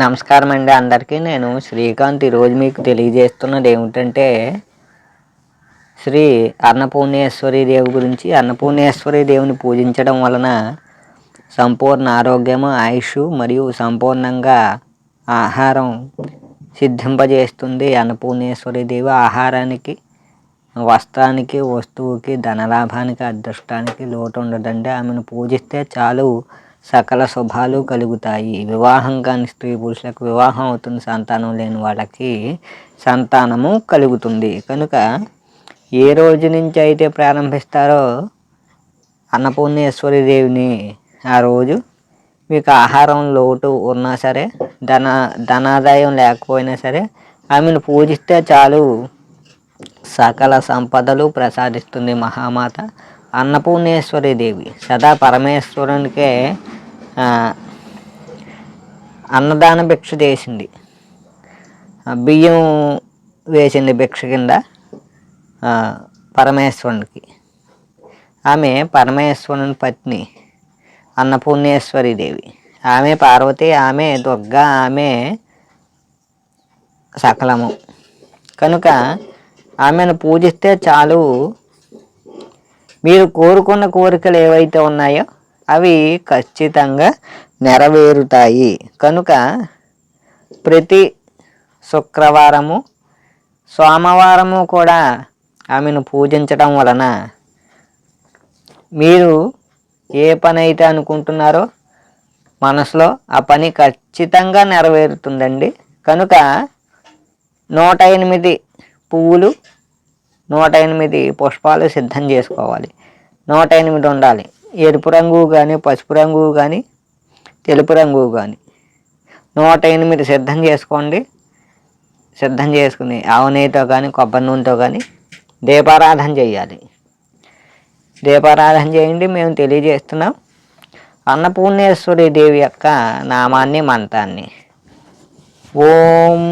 నమస్కారం అండి అందరికీ. నేను శ్రీకాంత్ ఈరోజు మీకు తెలియజేస్తున్నది ఏమిటంటే శ్రీ అన్నపూర్ణేశ్వరి దేవి గురించి. అన్నపూర్ణేశ్వరి దేవుని పూజించడం వలన సంపూర్ణ ఆరోగ్యము ఆయుష్ మరియు సంపూర్ణంగా ఆహారం సిద్ధింపజేస్తుంది అన్నపూర్ణేశ్వరి దేవి. ఆహారానికి వస్త్రానికి వస్తువుకి ధనలాభానికి అదృష్టానికి లోటు ఉండదండి. ఆమెను పూజిస్తే చాలు సకల శుభాలు కలుగుతాయి. వివాహం కాని స్త్రీ పురుషులకు వివాహం అవుతుంది. సంతానం లేని వాళ్ళకి సంతానము కలుగుతుంది. కనుక ఏ రోజు నుంచి అయితే ప్రారంభిస్తారో అన్నపూర్ణేశ్వరి దేవిని ఆ రోజు మీకు ఆహారం లోటు ఉన్నా సరే ధన ధనాదాయం లేకపోయినా సరే ఆమెను పూజిస్తే చాలు. సకల సంపదలు ప్రసాదిస్తుంది మహామాత. అన్నపూర్ణేశ్వరి దేవి. సదా పరమేశ్వరునికే అన్నదాన భిక్ష చేసింది. బియ్యం వేసింది భిక్ష కింద పరమేశ్వరునికి. ఆమె పరమేశ్వరుని పత్ని అన్నపూర్ణేశ్వరి దేవి. ఆమె పార్వతి ఆమె దుర్గా ఆమె సకలము. కనుక ఆమెను పూజిస్తే చాలు మీరు కోరుకున్న కోరికలు ఏవైతే ఉన్నాయో అవి ఖచ్చితంగా నెరవేరుతాయి. కనుక ప్రతి శుక్రవారము సోమవారము కూడా ఆమెను పూజించడం వలన మీరు ఏ పని అయితే అనుకుంటున్నారో మనసులో ఆ పని ఖచ్చితంగా నెరవేరుతుందండి. కనుక నూట ఎనిమిది పువ్వులు నూట ఎనిమిది పుష్పాలు సిద్ధం చేసుకోవాలి. నూట ఎనిమిది ఉండాలి. ఎరుపు రంగు కానీ పసుపు రంగు కానీ తెలుపు రంగు కానీ నూట ఎనిమిది సిద్ధం చేసుకోండి. సిద్ధం చేసుకుని ఆవు కానీ కొబ్బరి నూనెతో కానీ దీపారాధన చేయాలి. దీపారాధన చేయండి. మేము తెలియజేస్తున్నాం. అన్నపూర్ణేశ్వరి దేవి యొక్క నామాన్ని మంత్రాన్ని. ఓం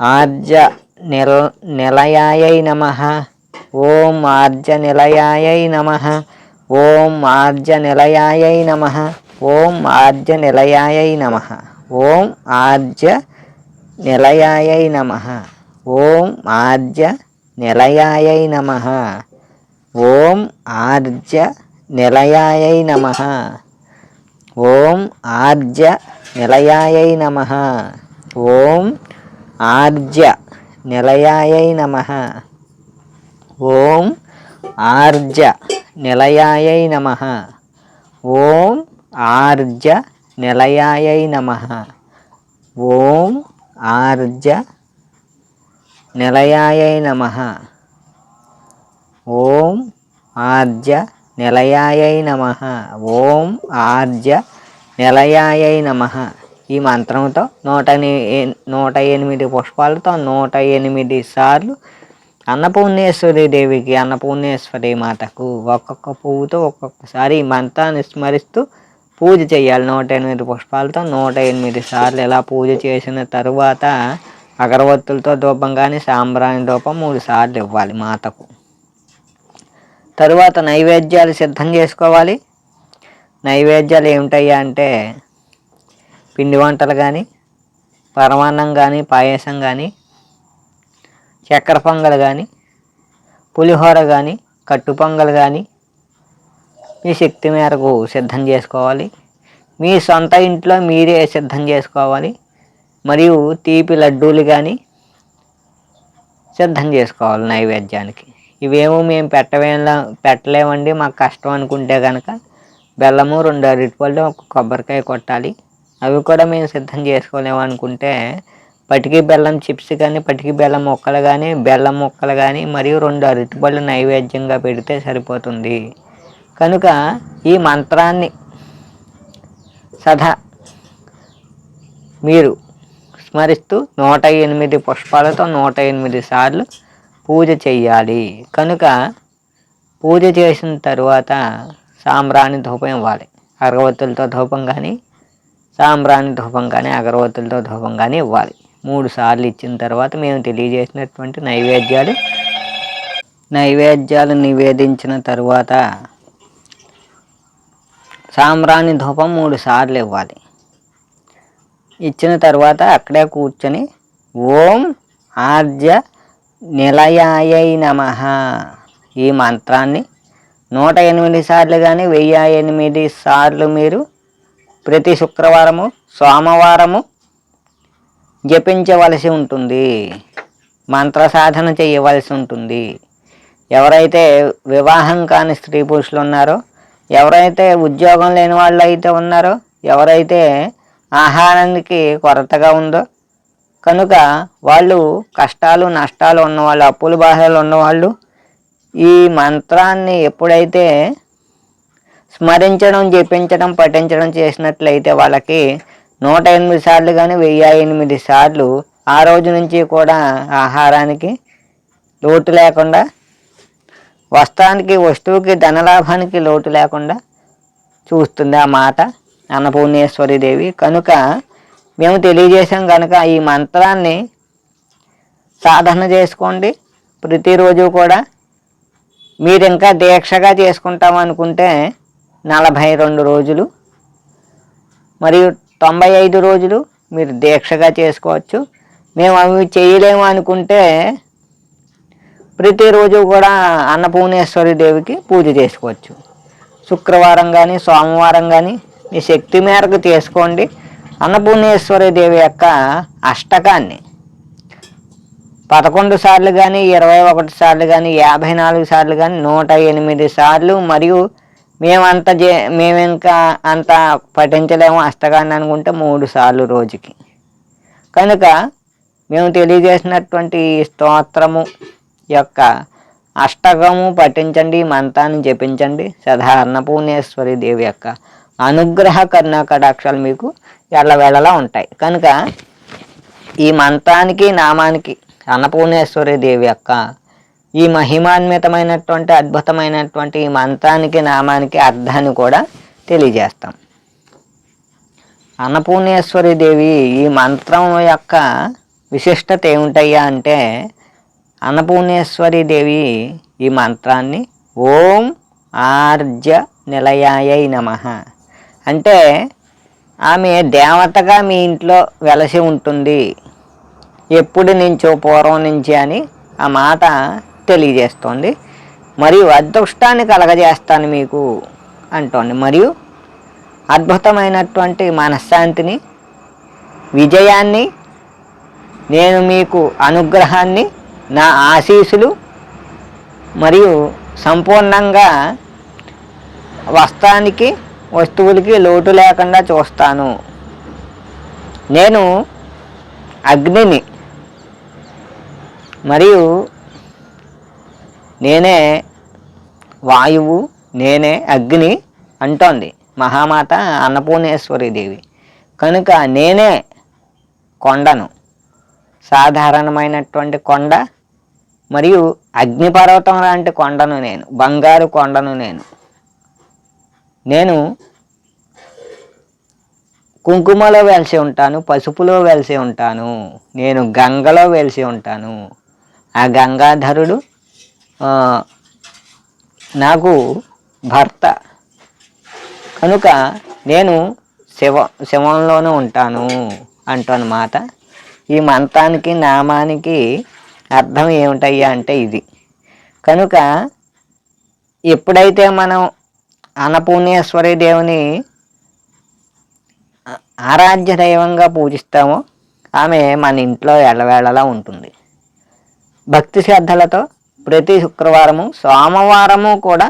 ఆర్జ నిల నిలయాయై నమ. ఓం ఆర్జ నిలయాయై నమ. ఓం ఆర్జ నిలయాయై నమ. ఓం ఆర్జ నిలయాయై నమ. ఓం ఆర్జ నిలయాయై నమ. ఓం ఆర్జ నిలయాయై నమ. ఓం ఆర్జ నిలయాయై నమ. ఓం ఆర్జ నిలయాయై నమ. ఓం ఆర్జ నిలయాయై నమ ఓం ఆర్జ నిలయాయై నమ ఓం ఆర్జ నిలయాయై నమ ఓం ఆర్జ నిలయాయై నమ ఓం ఆర్జ నిలయాయై నమ ఓం ఆర్జ నిలయాయై నమ ఈ మంత్రంతో నూట నూట ఎనిమిది పుష్పాలతో నూట ఎనిమిది సార్లు అన్నపూర్ణేశ్వరి దేవికి అన్నపూర్ణేశ్వరి మాతకు ఒక్కొక్క పువ్వుతో ఒక్కొక్కసారి ఈ మంత్రాన్ని స్మరిస్తూ పూజ చేయాలి. నూట ఎనిమిది పుష్పాలతో నూట ఎనిమిది సార్లు ఇలా పూజ చేసిన తరువాత అగరవత్తులతో ధూపం కానీ సాంబ్రాణి ధూపం మూడు సార్లు ఇవ్వాలి మాతకు. తరువాత నైవేద్యాలు సిద్ధం చేసుకోవాలి. నైవేద్యాలు ఏమిటయ్యా అంటే పిండి వంటలు కానీ పరమాన్నం కానీ పాయసం కానీ చక్కెర పొంగల్ కానీ పులిహోర కానీ కట్టు పొంగల్ కానీ మీ శక్తి మేరకు సిద్ధం చేసుకోవాలి. మీ సొంత ఇంట్లో మీరే సిద్ధం చేసుకోవాలి. మరియు తీపి లడ్డూలు కానీ సిద్ధం చేసుకోవాలి నైవేద్యానికి. ఇవేమో మేము పెట్టవేం పెట్టలేమండి. మాకు కష్టం అనుకుంటే కనుక బెల్లము రెండు అరటిపళ్ళు ఒక కొబ్బరికాయ కొట్టాలి. అవి కూడా మేము సిద్ధం చేసుకోలేము అనుకుంటే పటికి బెల్లం చిప్స్ కానీ పటికి బెల్లం ముక్కలు కానీ బెల్లం ముక్కలు కానీ మరియు రెండు అరటిపళ్ళు నైవేద్యంగా పెడితే సరిపోతుంది. కనుక ఈ మంత్రాన్ని సదా మీరు స్మరిస్తూ నూట ఎనిమిది పుష్పాలతో నూట ఎనిమిది సార్లు పూజ చేయాలి కనుక పూజ చేసిన తరువాత సాంబ్రాణి ధూపం ఇవ్వాలి. అరవత్తులతో ధూపం కానీ సాంబ్రాణి ధూపం కానీ అగరవత్తులతో ధూపం కానీ ఇవ్వాలి. మూడు సార్లు ఇచ్చిన తర్వాత మేము తెలియజేసినటువంటి నైవేద్యాలు నైవేద్యాలు నివేదించిన తరువాత సాంబ్రాణి ధూపం మూడు సార్లు ఇవ్వాలి. ఇచ్చిన తర్వాత అక్కడే కూర్చొని ఓం ఆర్జ నిలయాయై నమ ఈ మంత్రాన్ని నూట ఎనిమిది సార్లు కానీ వెయ్యి ఎనిమిది సార్లు మీరు ప్రతి శుక్రవారము సోమవారము జపించవలసి ఉంటుంది. మంత్ర సాధన చేయవలసి ఉంటుంది. ఎవరైతే వివాహం కాని స్త్రీ పురుషులు ఉన్నారో ఎవరైతే ఉద్యోగం లేని వాళ్ళు అయితే ఉన్నారో ఎవరైతే ఆహారానికి కొరతగా ఉందో కనుక వాళ్ళు కష్టాలు నష్టాలు ఉన్నవాళ్ళు అప్పుల బాధలు ఉన్నవాళ్ళు ఈ మంత్రాన్ని ఎప్పుడైతే స్మరించడం జపించడం పఠించడం చేసినట్లయితే వాళ్ళకి నూట ఎనిమిది సార్లు కానీ వెయ్యి ఎనిమిది సార్లు ఆ రోజు నుంచి కూడా ఆహారానికి లోటు లేకుండా వస్త్రానికి వస్తువుకి ధనలాభానికి లోటు లేకుండా చూస్తుంది ఆ మాట అన్నపూర్ణేశ్వరి దేవి. కనుక మేము తెలియజేసాం కనుక ఈ మంత్రాన్ని సాధన చేసుకోండి. ప్రతిరోజు కూడా మీరు ఇంకా దీక్షగా చేసుకుంటాం అనుకుంటే నలభై రెండు రోజులు మరియు తొంభై ఐదు రోజులు మీరు దీక్షగా చేసుకోవచ్చు. మేము అవి చేయలేము అనుకుంటే ప్రతిరోజు కూడా అన్నపూర్ణేశ్వరి దేవికి పూజ చేసుకోవచ్చు. శుక్రవారం కానీ సోమవారం కానీ మీ శక్తి మేరకు చేసుకోండి. అన్నపూర్ణేశ్వరి దేవి యొక్క అష్టకాన్ని పదకొండు సార్లు కానీ ఇరవై ఒకటి సార్లు కానీ యాభై నాలుగు సార్లు కానీ నూట ఎనిమిది సార్లు మరియు మేమంత చే మేము ఇంకా అంత పఠించలేము అష్టగాన్ని అనుకుంటే మూడు సార్లు రోజుకి. కనుక మేము తెలియజేసినటువంటి స్తోత్రము యొక్క అష్టకము పఠించండి మంత్రాన్ని జపించండి సదా అన్నపూర్ణేశ్వరి దేవి యొక్క అనుగ్రహ కరుణా కటాక్షాలు మీకు ఎల్లవేళలా ఉంటాయి. కనుక ఈ మంత్రానికి నామానికి అన్నపూర్ణేశ్వరి దేవి యొక్క ఈ మహిమాన్వితమైనటువంటి అద్భుతమైనటువంటి ఈ మంత్రానికి నామానికి అర్థాన్ని కూడా తెలియజేస్తాం. అన్నపూర్ణేశ్వరి దేవి ఈ మంత్రం యొక్క విశిష్టత ఏమిటయ్యా అంటే అన్నపూర్ణేశ్వరి దేవి ఈ మంత్రాన్ని ఓం ఆర్జ నిలయాయై నమ. అంటే ఆమె దేవతగా మీ ఇంట్లో వెలసి ఉంటుంది. ఎప్పుడు నుంచో పూర్వం నుంచి అని ఆ మాట తెలియజేస్తోంది. మరియు అదృష్టాన్ని కలగజేస్తాను మీకు అంటోంది. మరియు అద్భుతమైనటువంటి మనశ్శాంతిని విజయాన్ని నేను మీకు అనుగ్రహాన్ని నా ఆశీసులు మరియు సంపూర్ణంగా వస్త్రానికి వస్తువులకి లోటు లేకుండా చూస్తాను. నేను అగ్నిని మరియు నేనే వాయువు నేనే అగ్ని అంటోంది. మహామాత అన్నపూర్ణేశ్వరి దేవి. కనుక నేనే కొండను. సాధారణమైనటువంటి కొండ మరియు అగ్నిపర్వతం లాంటి కొండను నేను. బంగారు కొండను నేను. నేను కుంకుమలో వెలిసి ఉంటాను పసుపులో వెలిసి ఉంటాను. నేను గంగలో వెలిసి ఉంటాను. ఆ గంగాధరుడు నాకు భర్త. కనుక నేను శివ శివంలోనే ఉంటాను అంటన్నమాట ఈ మంత్రానికి నామానికి అర్థం ఏమిటయ్యా అంటే ఇది. కనుక ఎప్పుడైతే మనం అన్నపూర్ణేశ్వరి దేవుని ఆరాధ్య దైవంగా పూజిస్తామో ఆమె మన ఇంట్లో ఎడవేళలా ఉంటుంది. భక్తి శ్రద్ధలతో ప్రతి శుక్రవారము సోమవారము కూడా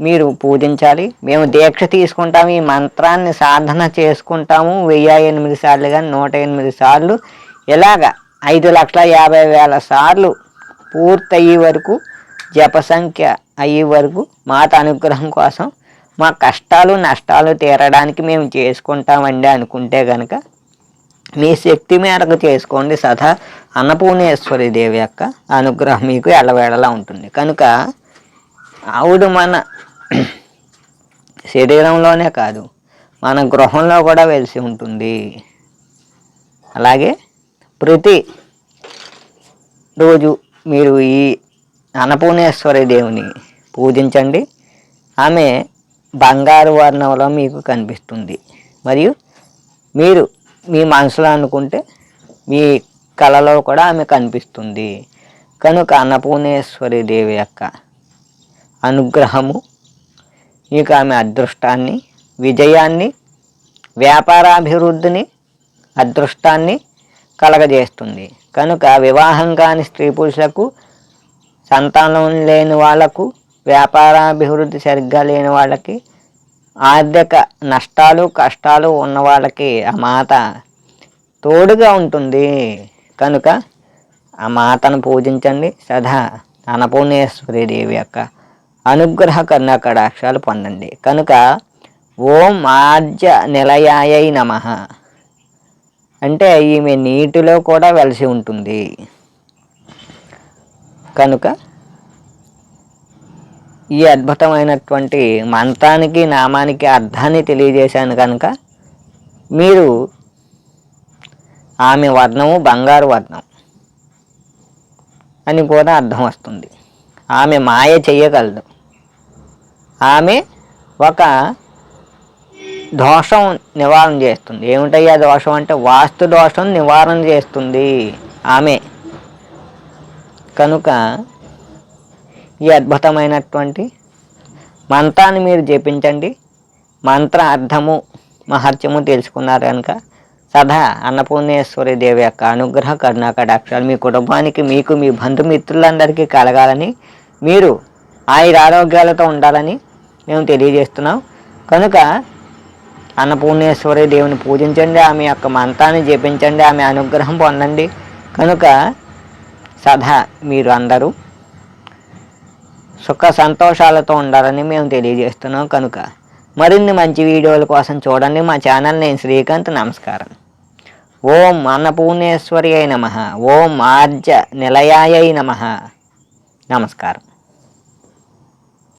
మీరు పూజించాలి. మేము దీక్ష తీసుకుంటాము ఈ మంత్రాన్ని సాధన చేసుకుంటాము. వెయ్యి ఎనిమిది సార్లు కానీ నూట ఎనిమిది సార్లు. ఇలాగ ఐదు లక్షల యాభై వేల సార్లు పూర్తయ్యే వరకు జప సంఖ్య అయ్యే వరకు మాత అనుగ్రహం కోసం మా కష్టాలు నష్టాలు తీరడానికి మేము చేసుకుంటామండి అనుకుంటే కనుక మీ శక్తి మేరకు చేసుకోండి సదా. అన్నపూర్ణేశ్వరి దేవి యొక్క అనుగ్రహం మీకు ఎల్లవేళలా ఉంటుంది. కనుక ఆవుడు మన శరీరంలోనే కాదు మన గృహంలో కూడా వెలిసి ఉంటుంది. అలాగే ప్రతి రోజు మీరు ఈ అన్నపూర్ణేశ్వరి దేవుని పూజించండి. ఆమె బంగారు వర్ణంలో మీకు కనిపిస్తుంది. మరియు మీరు మీ మనసులో అనుకుంటే మీ కళలో కూడా ఆమె కనిపిస్తుంది. కనుక అన్నపూర్ణేశ్వరి దేవి యొక్క అనుగ్రహము మీకు ఆమె అదృష్టాన్ని విజయాన్ని వ్యాపారాభివృద్ధిని అదృష్టాన్ని కలగజేస్తుంది. కనుక వివాహం కాని స్త్రీ పురుషులకు సంతానం లేని వాళ్ళకు వ్యాపారాభివృద్ధి సరిగ్గా లేని వాళ్ళకి ఆర్థిక నష్టాలు కష్టాలు ఉన్న వాళ్ళకి ఆ మాత తోడుగా ఉంటుంది. కనుక ఆ మాతను పూజించండి. సదా అన్నపూర్ణేశ్వరి దేవి యొక్క అనుగ్రహ కర్ణకడాక్షాలు పొందండి. కనుక ఓం ఆర్జ నిలయాయ నమ. అంటే ఈమె నీటిలో కూడా వెలిసి ఉంటుంది. కనుక ఈ అద్భుతమైనటువంటి మంత్రానికి నామానికి అర్థాన్ని తెలియజేశాను కనుక మీరు ఆమె వర్ణము బంగారు వర్ణం అని కూడా అర్థం వస్తుంది. ఆమె మాయ చేయగలదు. ఆమె ఒక దోషం నివారణ చేస్తుంది. ఏమిటయ్యా దోషం అంటే? వాస్తు దోషం నివారణ చేస్తుంది ఆమె. కనుక ఈ అద్భుతమైనటువంటి మంత్రాన్ని మీరు జపించండి. మంత్ర అర్థము మహత్యము తెలుసుకున్నారు కనుక సదా అన్నపూర్ణేశ్వరి దేవి యొక్క అనుగ్రహ కరుణాకటాక్షాలు మీ కుటుంబానికి మీకు మీ బంధుమిత్రులందరికీ కలగాలని మీరు ఆయుర ఆరోగ్యాలతో ఉండాలని మేము తెలియజేస్తున్నాం. కనుక అన్నపూర్ణేశ్వరి దేవుని పూజించండి ఆమె యొక్క మంత్రాన్ని జపించండి ఆమె అనుగ్రహం పొందండి. కనుక సదా మీరు అందరూ సుఖ సంతోషాలతో ఉండాలని మేము తెలియజేస్తున్నాం కనుక. మరిన్ని మంచి వీడియోల కోసం చూడండి మా ఛానల్. నేను శ్రీకాంత్. నమస్కారం. ఓం అన్నపూర్ణేశ్వరి అయి నమ. ఓం ఆర్జ నిలయాయ నమ. నమస్కారం.